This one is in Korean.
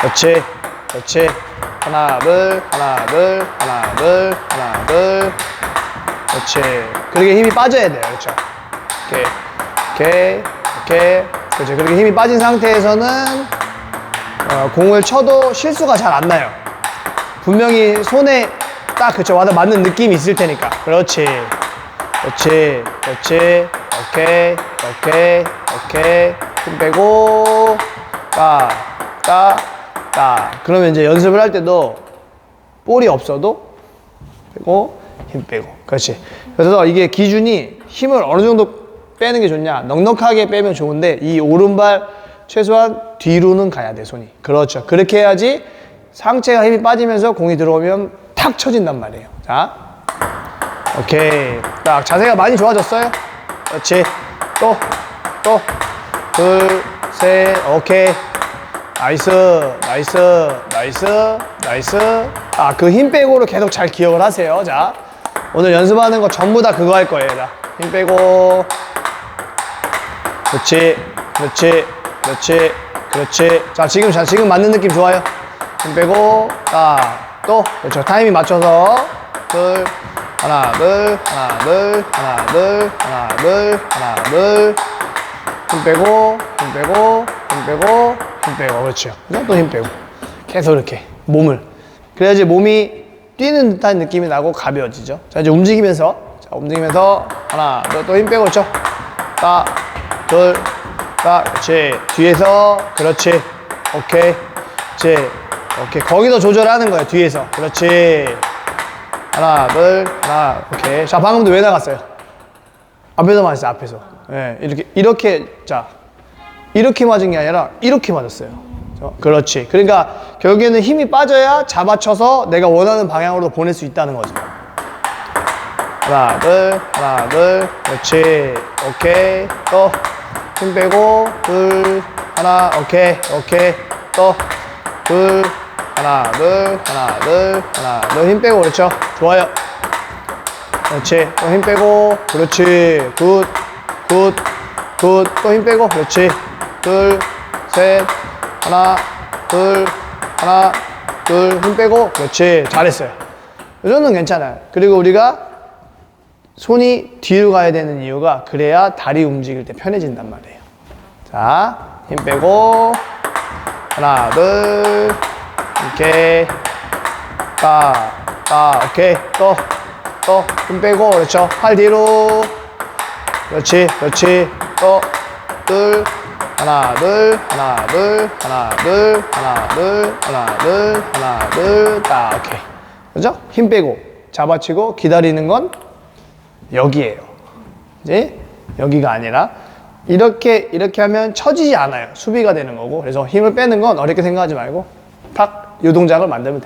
그렇지. 그렇지. 하나 둘 하나 둘 하나 둘 하나 둘. 그렇지. 그렇게 힘이 빠져야 돼요. 그렇죠? 오케이. 오케이. 오케이. 그렇지. 그렇게 힘이 빠진 상태에서는 어, 공을 쳐도 실수가 잘 안 나요. 분명히 손에 딱 그쵸. 와서 맞는 느낌이 있을 테니까. 그렇지. 그렇지. 그렇지. 오케이. 오케이. 오케이. 힘 빼고. 따따 따 그러면 이제 연습을 할 때도 볼이 없어도 빼고 힘 빼고. 그렇지. 그래서 이게 기준이 힘을 어느 정도 빼는 게 좋냐. 넉넉하게 빼면 좋은데 이 오른발 최소한 뒤로는 가야 돼 손이. 그렇죠. 그렇게 해야지 상체가 힘이 빠지면서 공이 들어오면 탁 쳐진단 말이에요. 자. 오케이. 딱 자세가 많이 좋아졌어요? 그렇지. 또 또 둘 셋. 오케이 나이스 나이스 나이스 나이스. 아 그 힘 빼고로 계속 잘 기억을 하세요. 자 오늘 연습하는 거 전부 다 그거 할 거예요. 자힘 빼고. 그렇지 그렇지 그렇지 그렇지. 자 지금 자 지금 맞는 느낌 좋아요? 힘 빼고. 따또. 그렇죠. 타이밍 맞춰서. 둘 하나 둘 하나 둘 하나 둘 하나 둘 하나 둘힘 빼고 힘 빼고 힘 빼고 힘 빼고 그렇죠 또 힘 빼고 계속 이렇게 몸을 그래야지 몸이 뛰는 듯한 느낌이 나고 가벼워지죠 자 이제 움직이면서 자 움직이면서 하나 또 힘 빼고 그렇죠 따 둘, 딱, 그렇지. 뒤에서, 그렇지. 오케이. 그렇지. 오케이. 거기서 조절하는 거야, 뒤에서. 그렇지. 하나, 둘, 하나, 오케이. 자, 방금도 왜 나갔어요? 앞에서 맞았어요, 앞에서. 예, 이렇게, 이렇게, 자. 이렇게 맞은 게 아니라, 이렇게 맞았어요. 저, 그렇지. 그러니까, 결국에는 힘이 빠져야 잡아쳐서 내가 원하는 방향으로 보낼 수 있다는 거죠. 하나, 둘, 하나, 둘, 그렇지. 오케이. 또, 힘 빼고, 둘, 하나, 오케이, 오케이. 또, 둘, 하나, 둘, 하나, 둘, 하나, 둘, 힘 빼고, 그렇죠. 좋아요. 그렇지. 또 힘 빼고, 그렇지. 굿, 굿, 굿. 또 힘 빼고, 그렇지. 둘, 셋, 하나, 둘, 하나, 둘, 힘 빼고, 그렇지. 잘했어요. 이 정도는 괜찮아요. 그리고 우리가 손이 뒤로 가야 되는 이유가 그래야 다리 움직일 때 편해진단 말이에요. 자, 힘 빼고 하나, 둘, 오케이, 빠, 빠, 오케이, 또, 또, 힘 빼고 그렇죠. 팔 뒤로, 그렇지, 그렇지, 또, 둘, 하나, 둘, 하나, 둘, 하나, 둘, 하나, 둘, 하나, 둘, 하나, 둘, 딱, 오케이. 그죠? 힘 빼고 잡아치고 기다리는 건 여기에요. 이제 여기가 아니라 이렇게 이렇게 하면 처지지 않아요. 수비가 되는 거고. 그래서 힘을 빼는 건 어렵게 생각하지 말고 탁이 동작을 만들면